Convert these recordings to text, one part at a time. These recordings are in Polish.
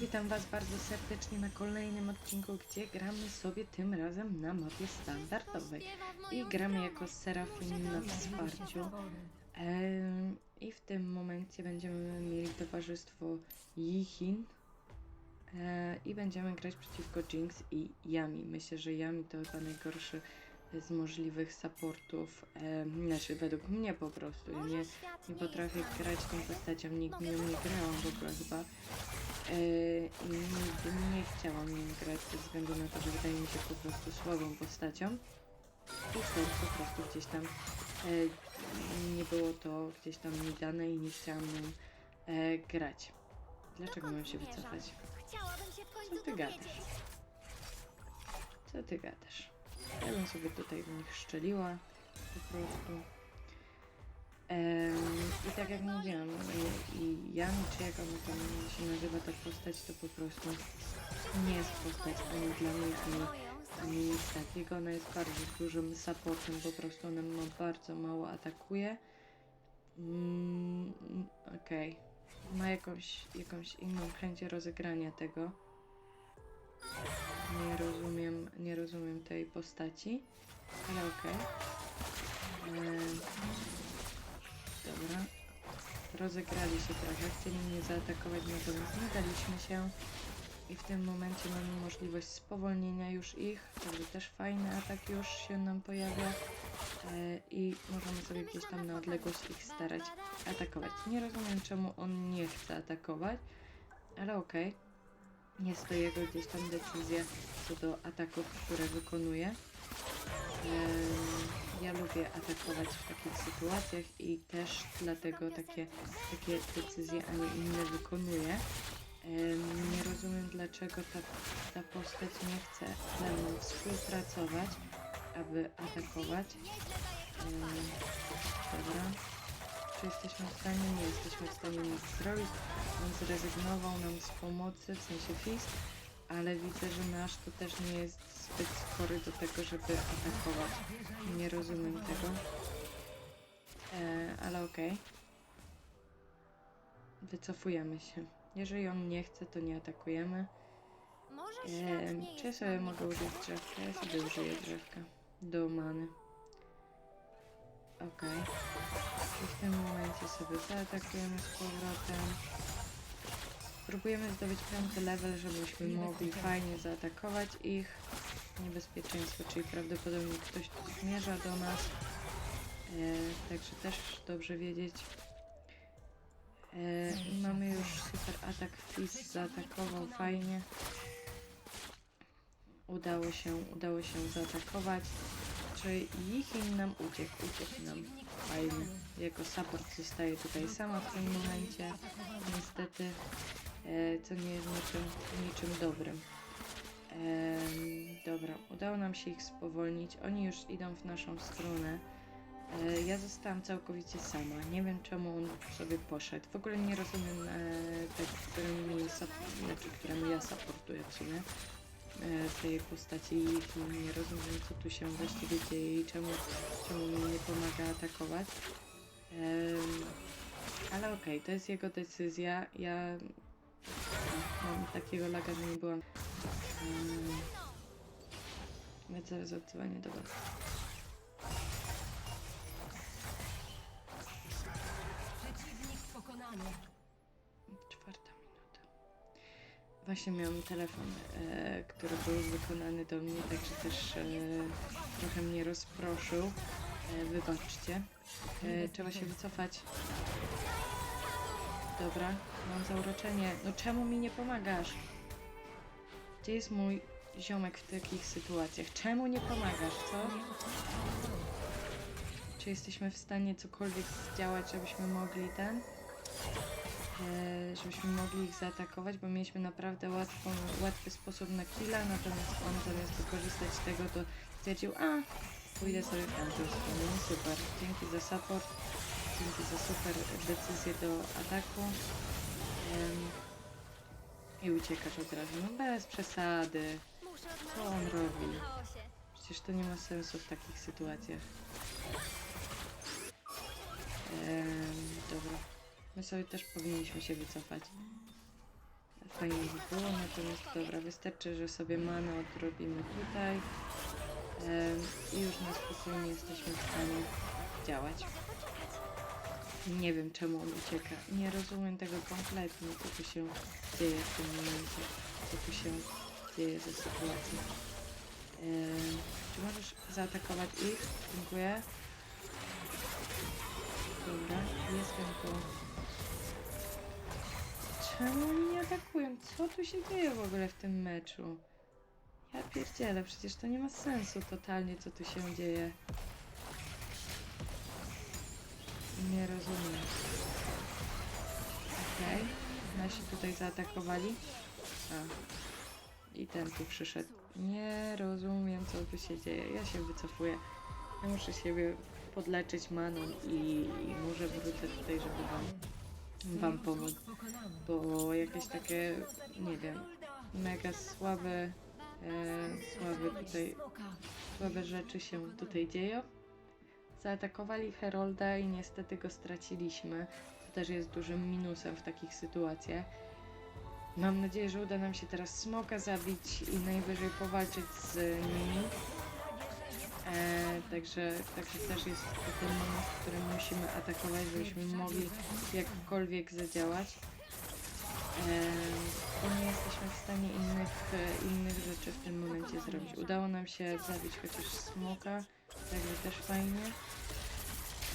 witam Was bardzo serdecznie na kolejnym odcinku, gdzie gramy sobie tym razem na mapie standardowej. I gramy jako Serafin na wsparciu. Em, I w tym momencie będziemy mieli towarzystwo Yichin. E, I będziemy grać przeciwko Jinx i Yami. Myślę, że Yami to chyba najgorszy z możliwych supportów. E, znaczy, według mnie po prostu. Nie, nie potrafię grać tą postacią, nią nie grałam w ogóle chyba. Yy, I nigdy nie chciałam nim grać ze względu na to, że wydaje mi się po prostu słabą postacią. I stąd po prostu gdzieś tam yy, nie było to gdzieś tam mi dane i nie chciałam nią yy, grać. Dlaczego mam się wycofać? Co ty gadasz? Co ty gadasz? Ja bym sobie tutaj w nich szczeliła po prostu. I tak jak mówiłam, i, Jan, czy jak ona tam się nazywa ta postać, to po prostu nie jest postać ani dla mnie, ani, ani nic takiego. Ona jest bardzo dużym supportem, po prostu ona ma bardzo mało atakuje. Mm, Okej. Ma jakąś, jakąś inną chęć rozegrania tego. Nie rozumiem, nie rozumiem tej postaci, ale okej. Em, Dobra. Rozegrali się trochę, chcieli mnie zaatakować, natomiast nie daliśmy się. I w tym momencie mamy możliwość spowolnienia już ich, także też fajny atak już się nam pojawia. E, I możemy sobie gdzieś tam na odległość ich starać atakować. Nie rozumiem czemu on nie chce atakować, ale okej. Jest to jego gdzieś tam decyzja co do ataków, które wykonuje. Em, Ja lubię atakować w takich sytuacjach i też dlatego takie, takie decyzje, a nie inne wykonuję. Nie rozumiem dlaczego ta, ta postać nie chce ze mną współpracować, aby atakować. Dobra. Czy jesteśmy w stanie? Nie jesteśmy w stanie nic zrobić. On zrezygnował nam z pomocy, w sensie fist, ale widzę, że nasz to też nie jest zbyt skory do tego, żeby atakować. Nie rozumiem tego. E, ale okej. Wycofujemy się. Jeżeli on nie chce, to nie atakujemy. E, czy ja sobie mogę użyć drzewka? Ja sobie użyję drzewka. Do many. Okej. I w tym momencie sobie zaatakujemy z powrotem. Próbujemy zdobyć piąty level, żebyśmy mogli fajnie zaatakować ich. Niebezpieczeństwo, czyli prawdopodobnie ktoś tu zmierza do nas. E, także też dobrze wiedzieć. E, I mamy już super atak. Fizz zaatakował fajnie. Udało się, udało się zaatakować. Czy Yichin nam uciekł? Uciekł nam. Fajnie. Jako support zostaje tutaj sama w tym momencie. Niestety, co nie jest niczym, niczym dobrym. Dobra, udało nam się ich spowolnić. Oni już idą w naszą stronę. E, ja zostałam całkowicie sama. Nie wiem czemu on sobie poszedł. W ogóle nie rozumiem e, te, którymi, znaczy, któremu ja supportuję w sumie e, tej postaci i nie rozumiem co tu się właściwie dzieje i czemu, czemu mi nie pomaga atakować. Ale okej, to jest jego decyzja. Ja mam takiego laga, że nie byłam. Um, więc zaraz oddzwonię do was. Przeciwnik pokonany. Czwarta minuta. Właśnie miałam telefon, e, który był wykonany do mnie, także też e, trochę mnie rozproszył. E, wybaczcie. E, trzeba się wycofać. Dobra, mam zauroczenie. No czemu mi nie pomagasz? Gdzie jest mój ziomek w takich sytuacjach? Czemu nie pomagasz, co? Czy jesteśmy w stanie cokolwiek zdziałać, żebyśmy mogli ten? e, żebyśmy mogli ich zaatakować, bo mieliśmy naprawdę łatwą, łatwy sposób na killa, natomiast on zamiast wykorzystać tego, to stwierdził, a pójdę sobie w tamtą stronę. Super, dzięki za support, dzięki za super decyzję do ataku. I uciekasz od razu, no bez przesady. Co on robi? Przecież to nie ma sensu w takich sytuacjach. Dobra. My sobie też powinniśmy się wycofać. Fajnie by było, natomiast dobra, wystarczy, że sobie manę odrobimy tutaj i już na spokojnie jesteśmy w stanie działać. Nie wiem czemu on ucieka. Nie rozumiem tego kompletnie, co tu się dzieje w tym momencie. Co tu się dzieje ze sytuacją. Em, czy możesz zaatakować ich? Dziękuję. Dobra, jestem tu. Czemu oni nie atakują? Co tu się dzieje w ogóle w tym meczu? Ja pierdzielę, przecież to nie ma sensu totalnie, co tu się dzieje. Nie rozumiem. Okej, nasi tutaj zaatakowali. A, i ten tu przyszedł. Nie rozumiem, co tu się dzieje. Ja się wycofuję. Ja muszę siebie podleczyć maną i, i może wrócę tutaj, żeby wam, wam pomóc. Bo jakieś takie, nie wiem, mega słabe, e, słabe tutaj, słabe rzeczy się tutaj dzieją. Zaatakowali Herolda i niestety go straciliśmy. To też jest dużym minusem w takich sytuacjach. Mam nadzieję, że uda nam się teraz smoka zabić i najwyżej powalczyć z nimi. E, także, także też jest to ten moment, w którym musimy atakować, żebyśmy mogli jakkolwiek zadziałać. E, nie jesteśmy w stanie innych, innych rzeczy w tym momencie zrobić. Udało nam się zabić chociaż smoka, także też fajnie.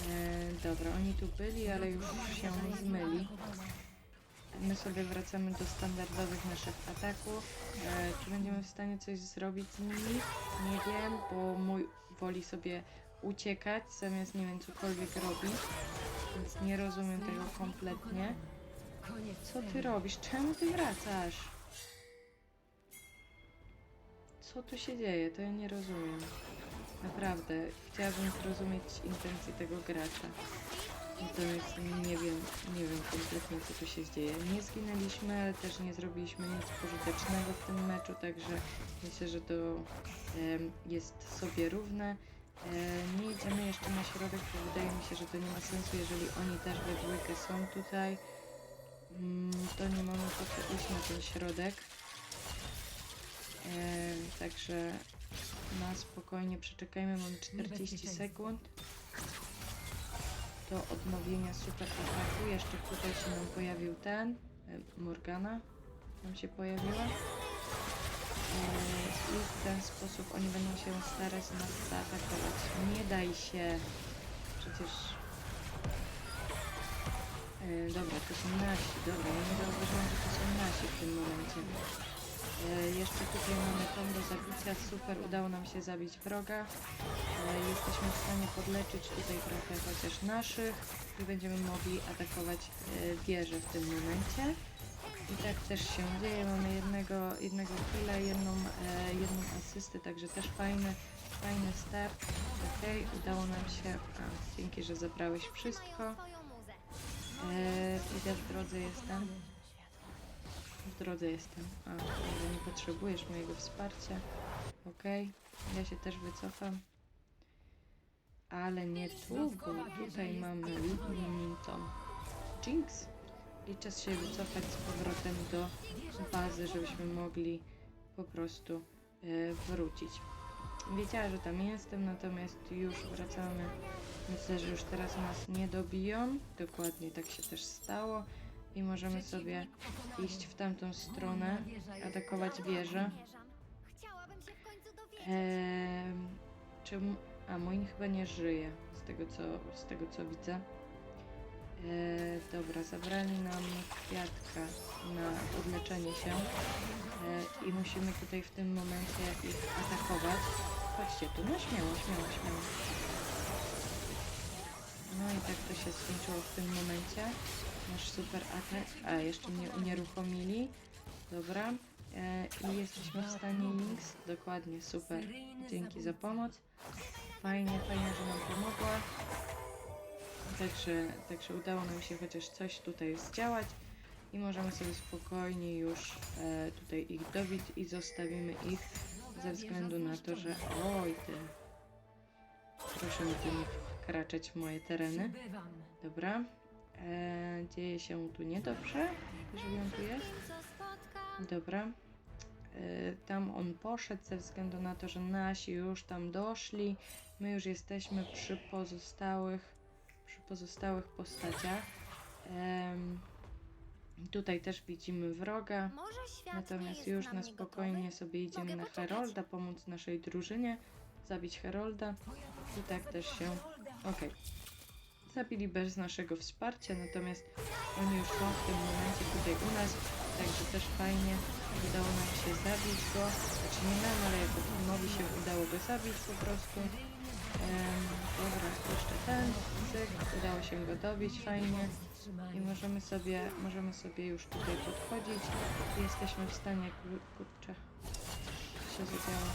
E, dobra, oni tu byli, ale już się zmyli. My sobie wracamy do standardowych naszych ataków. E, czy będziemy w stanie coś zrobić z nimi? Nie wiem, bo mój woli sobie uciekać, zamiast nie wiem cokolwiek robić. Więc nie rozumiem tego kompletnie. Co ty robisz? Czemu ty wracasz? Co tu się dzieje? To ja nie rozumiem. Naprawdę, chciałabym zrozumieć intencje tego gracza. Natomiast nie wiem, nie wiem kompletnie co tu się dzieje. Nie zginęliśmy, ale też nie zrobiliśmy nic pożytecznego w tym meczu, także myślę, że to em, jest sobie równe. E, nie idziemy jeszcze na środek, bo wydaje mi się, że to nie ma sensu, jeżeli oni też we dwójkę są tutaj. Mm, to nie mamy po co iść na ten środek. E, także na spokojnie przeczekajmy, mamy 40 sekund do odnowienia super ataku. Jeszcze tutaj się nam pojawił ten, e, Morgana nam się pojawiła. E, I w ten sposób oni będą się starać nas zaatakować. Nie daj się. Przecież E, dobra, to są nasi. Dobra, ja nie zauważyłam, że to są nasi w tym momencie. E, jeszcze tutaj mamy tom do zabicia. Super, udało nam się zabić wroga. E, jesteśmy w stanie podleczyć tutaj trochę chociaż naszych i będziemy mogli atakować e, wieżę w tym momencie. I tak też się dzieje. Mamy jednego, jednego killa, jedną, jedną asystę, także też fajny, fajny start. Okej, udało nam się. A, dzięki, że zabrałeś wszystko. Eee, idę w drodze jestem. W drodze jestem. A, może nie potrzebujesz mojego wsparcia. Okej, ja się też wycofam. Ale nie tu, bo tutaj mamy Minton. Jinx. I czas się wycofać z powrotem do bazy, żebyśmy mogli po prostu e, wrócić. Wiedziała, że tam jestem, natomiast już wracamy. Myślę, że już teraz nas nie dobiją. Dokładnie tak się też stało. I możemy sobie iść w tamtą stronę, atakować wieżę. Eee, czemu? A mój chyba nie żyje, z tego co, z tego co widzę. Eee, dobra, zabrali nam kwiatka na odleczenie się eee, i musimy tutaj w tym momencie ich atakować. Chodźcie tu, no śmiało, śmiało, śmiało. No i tak to się skończyło w tym momencie. Nasz super atak. A, jeszcze mnie unieruchomili. Dobra. E, I jesteśmy w stanie links. Dokładnie, super. Dzięki za pomoc. Fajnie, fajnie, że nam pomogła. Także, także udało nam się chociaż coś tutaj zdziałać. I możemy sobie spokojnie już e, tutaj ich dobić i zostawimy ich ze względu na to, że oj ty. Proszę mi nie wkraczać w moje tereny. Dobra. E, dzieje się tu niedobrze, jeżeli on tu jest. Dobra. Y, Tam on poszedł ze względu na to, że nasi już tam doszli. My już jesteśmy przy pozostałych, przy pozostałych postaciach. Em, tutaj też widzimy wroga. Natomiast już na spokojnie sobie idziemy na. Herolda, pomóc naszej drużynie, zabić Herolda. I tak też się. Okej. Zabili bez naszego wsparcia, natomiast oni już są w tym momencie tutaj u nas, także też fajnie udało nam się zabić go. Znaczy nie nam, ale jako teamowi się udało go zabić po prostu. Em, dobra, jeszcze ten, cyk, udało się go dobić, fajnie. I możemy sobie, możemy sobie już tutaj podchodzić. Jesteśmy w stanie, kur- kurczę, się zadziało.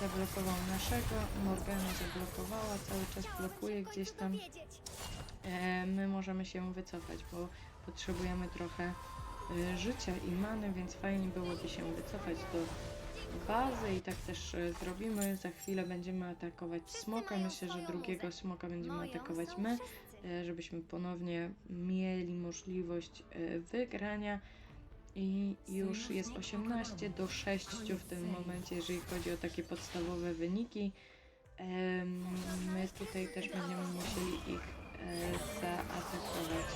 Zablokował naszego, Morgana zablokowała, cały czas blokuje gdzieś tam. E, my możemy się wycofać, bo potrzebujemy trochę e, życia i many, więc fajnie byłoby się wycofać do bazy i tak też e, zrobimy. Za chwilę będziemy atakować smoka. Myślę, że drugiego smoka będziemy atakować my, e, żebyśmy ponownie mieli możliwość e, wygrania. I już jest 18 do 6 w tym momencie, jeżeli chodzi o takie podstawowe wyniki. My tutaj też będziemy musieli ich e, zaatakować.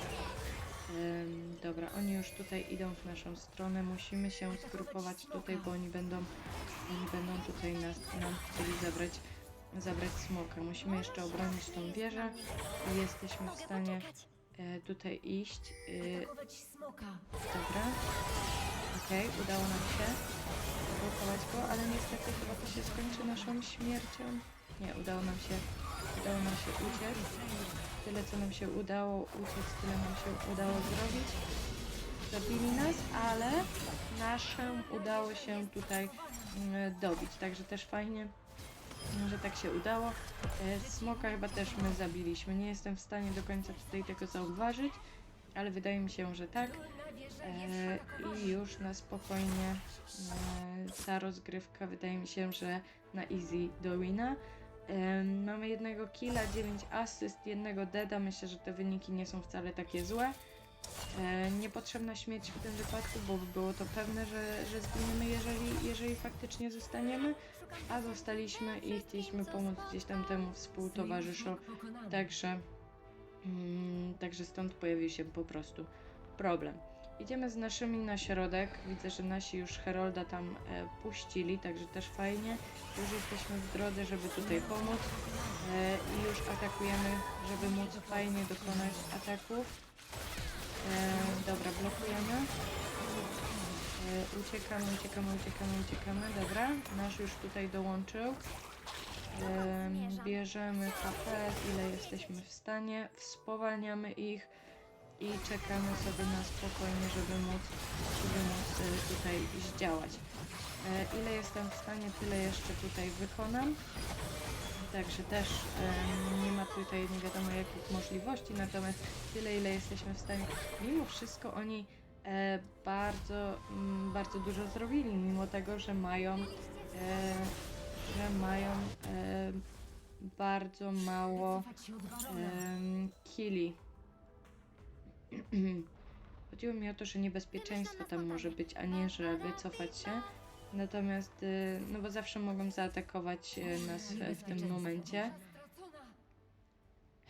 Dobra, oni już tutaj idą w naszą stronę. Musimy się zgrupować tutaj, bo oni będą, oni będą tutaj nas, nam chcieli zabrać, zabrać smoka. Musimy jeszcze obronić tą wieżę i jesteśmy w stanie tutaj iść. E, Atakować smoka. Dobra. Okej, udało nam się zablokować go, ale niestety chyba to się skończy naszą śmiercią. Nie, udało nam się, udało nam się uciec. Tyle co nam się udało uciec, tyle nam się udało zrobić. Zabili nas, ale naszą udało się tutaj mm, dobić, także też fajnie, że tak się udało. E, Smoka chyba też my zabiliśmy. Nie jestem w stanie do końca tutaj tego zauważyć, ale wydaje mi się, że tak. E, I już na spokojnie e, ta rozgrywka wydaje mi się, że na easy do wina. Mamy jednego killa, 9 asyst, jednego deada. Myślę, że te wyniki nie są wcale takie złe. E, niepotrzebna śmierć w tym wypadku, bo było to pewne, że, że zginiemy, jeżeli, jeżeli faktycznie zostaniemy. A zostaliśmy i chcieliśmy pomóc gdzieś tam temu współtowarzyszowi. pokonany. Także, mm, także stąd pojawił się po prostu problem. Idziemy z naszymi na środek. Widzę, że nasi już Herolda tam e, puścili, także też fajnie. Już jesteśmy w drodze, żeby tutaj pomóc e, i już atakujemy, żeby móc fajnie dokonać ataków. E, dobra, blokujemy. E, uciekamy, uciekamy, uciekamy, uciekamy. Dobra, nasz już tutaj dołączył. Em, bierzemy HP, ile jesteśmy w stanie, spowalniamy ich i czekamy sobie na spokojnie, żeby móc, żeby móc e, tutaj zdziałać. Ile jestem w stanie, tyle jeszcze tutaj wykonam. Także też em, nie ma tutaj nie wiadomo jakich możliwości, natomiast tyle ile jesteśmy w stanie. Mimo wszystko oni e, bardzo, mm, bardzo dużo zrobili, mimo tego, że mają e, że mają e, bardzo mało em, killi. Chodziło mi o to, że niebezpieczeństwo tam może być, a nie, że wycofać się. Natomiast, y, no bo zawsze mogą zaatakować e, nas w, w tym momencie.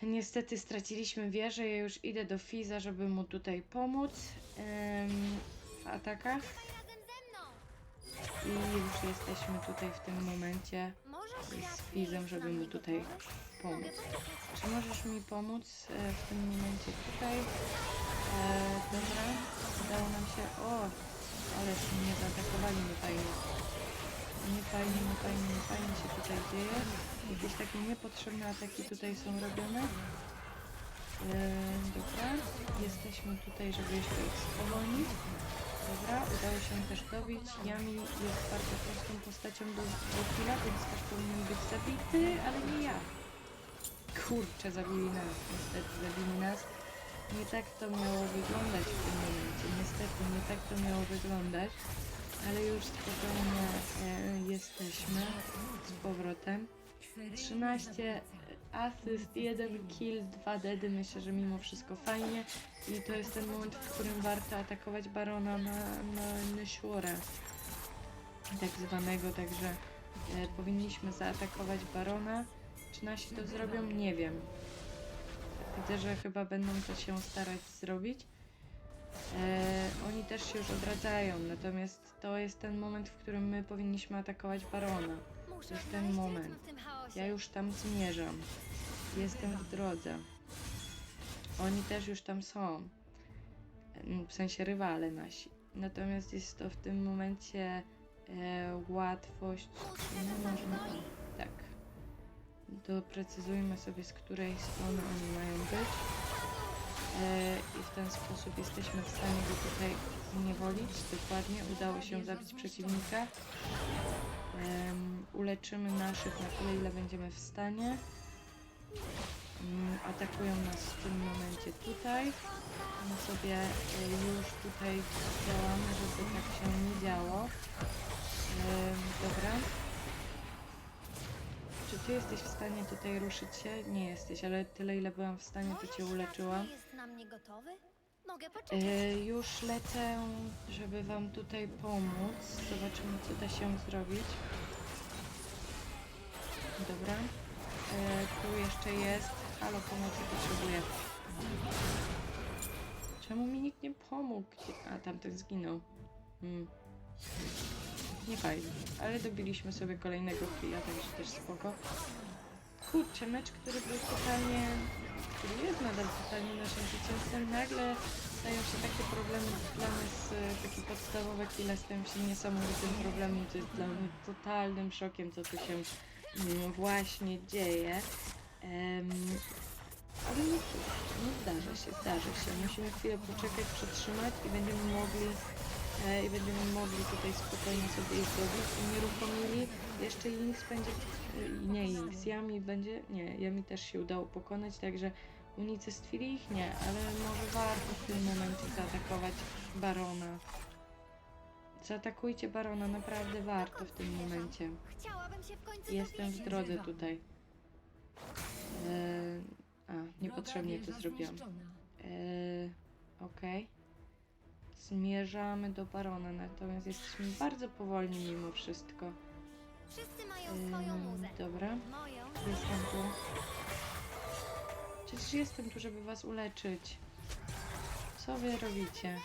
Niestety straciliśmy wieżę, ja już idę do Fiza, żeby mu tutaj pomóc em, w atakach. I już jesteśmy tutaj w tym momencie z Fizem, żeby mu tutaj pomóc. Czy możesz mi pomóc e, w tym momencie tutaj? E, dobra, udało nam się. O, ale mnie zaatakowali, nie fajnie. Nie fajnie, nie fajnie, nie fajnie się tutaj dzieje. Jakieś takie niepotrzebne ataki tutaj są robione. E, dobra, jesteśmy tutaj, żeby jeszcze ich spowolnić. Dobra, udało się też dobić. Yami jest bardzo prostą postacią do, do killa, więc też powinien być zabity, ale nie ja. Kurczę, zabili nas, niestety zabili nas. Nie tak to miało wyglądać w tym momencie, niestety nie tak to miało wyglądać, ale już spokojnie e, jesteśmy z powrotem. Seryjny 13, zabójca. asyst, jeden kill, dwa deady. Myślę, że mimo wszystko fajnie. I to jest ten moment, w którym warto atakować barona na, na. Tak zwanego, także e, powinniśmy zaatakować barona. Czy nasi to zrobią? Nie wiem. Widzę, że chyba będą to się starać zrobić. E, oni też się już odradzają, natomiast to jest ten moment, w którym my powinniśmy atakować barona. Muszę jest ten moment. Ja już tam zmierzam. Jestem w drodze. Oni też już tam są. Mm, W sensie rywale nasi. Natomiast jest to w tym momencie e, łatwość. No, można, tak. Doprecyzujmy sobie, z której strony oni mają być. E, I w ten sposób jesteśmy w stanie go tutaj zniewolić. Dokładnie. Udało się zabić przeciwnika. Em, uleczymy naszych na tyle, ile będziemy w stanie. Mm, atakują nas w tym momencie tutaj. My sobie e, już tutaj działamy, żeby tak się nie działo. Dobra. Czy ty jesteś w stanie tutaj ruszyć się? Nie jesteś, ale tyle ile byłam w stanie, to cię uleczyłam. jest na mnie gotowy? Mogę poczekać. E, już lecę, żeby wam tutaj pomóc. Zobaczymy, co da się zrobić. Dobra. E, tu jeszcze jest. Halo, pomocy potrzebuję. Czemu mi nikt nie pomógł? Gdzie- A, tamten zginął. Hmm. Nie fajnie. Ale dobiliśmy sobie kolejnego killa, także też spoko. Kurczę, mecz, który był totalnie... który jest nadal totalnie naszym zwycięstwem, nagle stają się takie problemy dla nas, e, takie podstawowe kile stają się niesamowitym problemem, to jest dla mnie totalnym szokiem, co tu się mm, właśnie dzieje. Em, ale no cóż, no zdarza się, zdarza się. Musimy chwilę poczekać, przetrzymać i będziemy mogli i będziemy mogli tutaj spokojnie sobie ich zrobić. Unieruchomili. Jeszcze Jinx będzie, e, nie Jinx, Yami będzie, nie, Yami też się udało pokonać, także unicestwili ich nie, ale może warto w tym momencie zaatakować Barona. Zaatakujcie Barona, naprawdę warto w tym momencie. Jestem w drodze tutaj. Eee, a, niepotrzebnie to zrobiłam. Eee, Okej. Zmierzamy do barona, natomiast jesteśmy bardzo powolni mimo wszystko. Wszyscy mają swoją muzę. Dobra, Moją. jestem tu. Przecież jestem tu, żeby was uleczyć. Co wy robicie?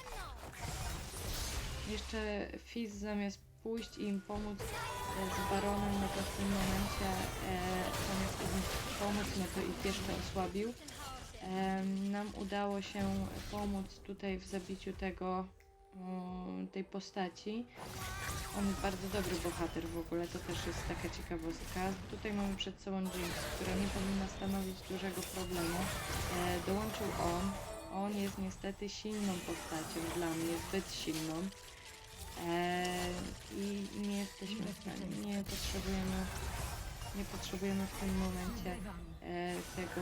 Jeszcze Fizz zamiast pójść i im pomóc e, z baronem, no to w tym momencie e, zamiast im pomóc, no to ich jeszcze osłabił. Nam udało się pomóc tutaj w zabiciu tego tej postaci. On jest bardzo dobry bohater w ogóle, to też jest taka ciekawostka. Tutaj mamy przed sobą Jinx, która nie powinna stanowić dużego problemu. E, dołączył on. On jest niestety silną postacią dla mnie, zbyt silną. E, I nie jesteśmy w stanie, nie potrzebujemy, nie potrzebujemy w tym momencie e, tego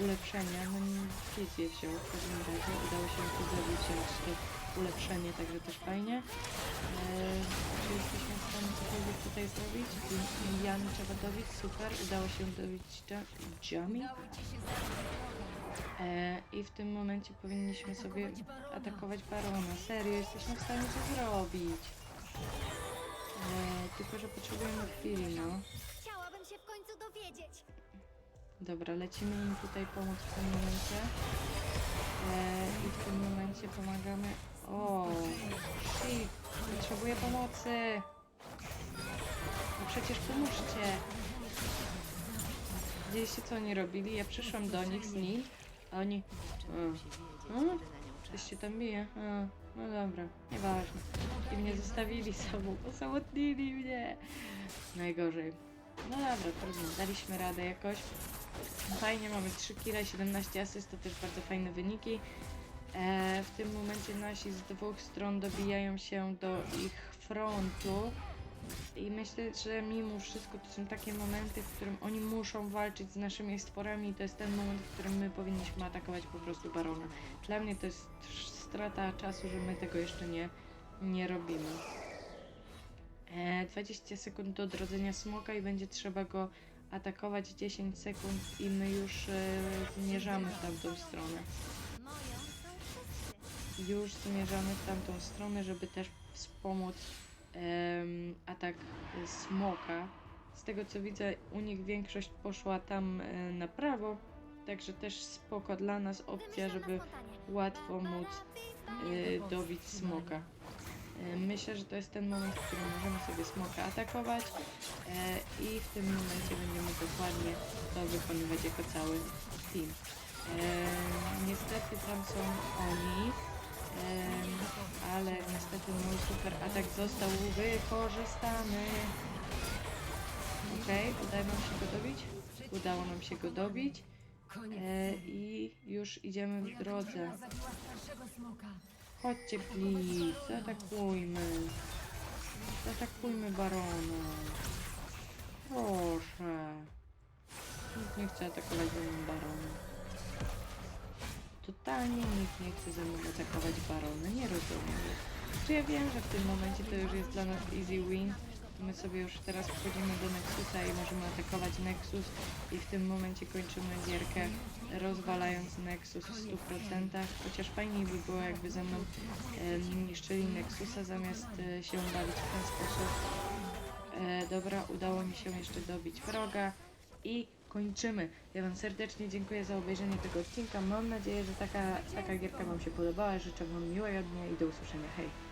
ulepszenia. No nic je wziął w każdym razie. Udało się tu zrobić to ulepszenie, także też fajnie. E, czy jesteśmy w stanie cokolwiek tutaj zrobić? Jany trzeba dobić, super. Udało się dobić Ja- Jami. Udało ci się zaatakować. E, I w tym momencie powinniśmy sobie Atakować barona. Serio, jesteśmy w stanie to zrobić. E, tylko, że potrzebujemy chwili, no. Chciałabym się w końcu dowiedzieć. Dobra, lecimy im tutaj pomóc w tym momencie. E, I w tym momencie pomagamy. O, shit, potrzebuję pomocy. No przecież pomóżcie. Widzieliście co oni robili? Ja przyszłam do nich z nim, a oni... A, a, coś się tam bije. A, no dobra, nieważne. I mnie zostawili sobą, osamotnili mnie. Najgorzej. No dobra, trudno, daliśmy radę jakoś. Fajnie, mamy 3 kile, 17 asyst, to też bardzo fajne wyniki. E, w tym momencie nasi z dwóch stron dobijają się do ich frontu. I myślę, że mimo wszystko to są takie momenty, w którym oni muszą walczyć z naszymi stworami i to jest ten moment, w którym my powinniśmy atakować po prostu barona. Dla mnie to jest strata czasu, że my tego jeszcze nie, nie robimy. E, 20 sekund do odrodzenia smoka i będzie trzeba go atakować 10 sekund i my już e, zmierzamy w tamtą stronę. Już zmierzamy w tamtą stronę, żeby też wspomóc em, atak e, smoka. Z tego co widzę, u nich większość poszła tam e, na prawo, także też spoko dla nas opcja, żeby łatwo móc e, dobić smoka. E, Myślę, że to jest ten moment, w którym możemy sobie smoka atakować e, i w tym momencie będziemy dokładnie to wykonywać jako cały team. E, niestety tam są oni, ale niestety mój super atak został wykorzystany. Okej, udało nam się go dobić? Udało nam się go dobić i już idziemy w drodze. Chodźcie, please, zaatakujmy. Zaatakujmy barona. Proszę. Nikt nie chce atakować ze mną barona. Totalnie nikt nie chce ze mną atakować barona. Nie rozumiem. Czy ja wiem, że w tym momencie to już jest dla nas easy win. My sobie już teraz wchodzimy do Nexusa i możemy atakować Nexus i w tym momencie kończymy gierkę rozwalając Nexus w 100%. Chociaż fajniej by było jakby ze mną e, niszczyli Nexusa zamiast e, się bawić w ten sposób. E, dobra, udało mi się jeszcze dobić wroga i kończymy. Ja Wam serdecznie dziękuję za obejrzenie tego odcinka. Mam nadzieję, że taka, taka gierka Wam się podobała. Życzę Wam miłego dnia i do usłyszenia. Hej!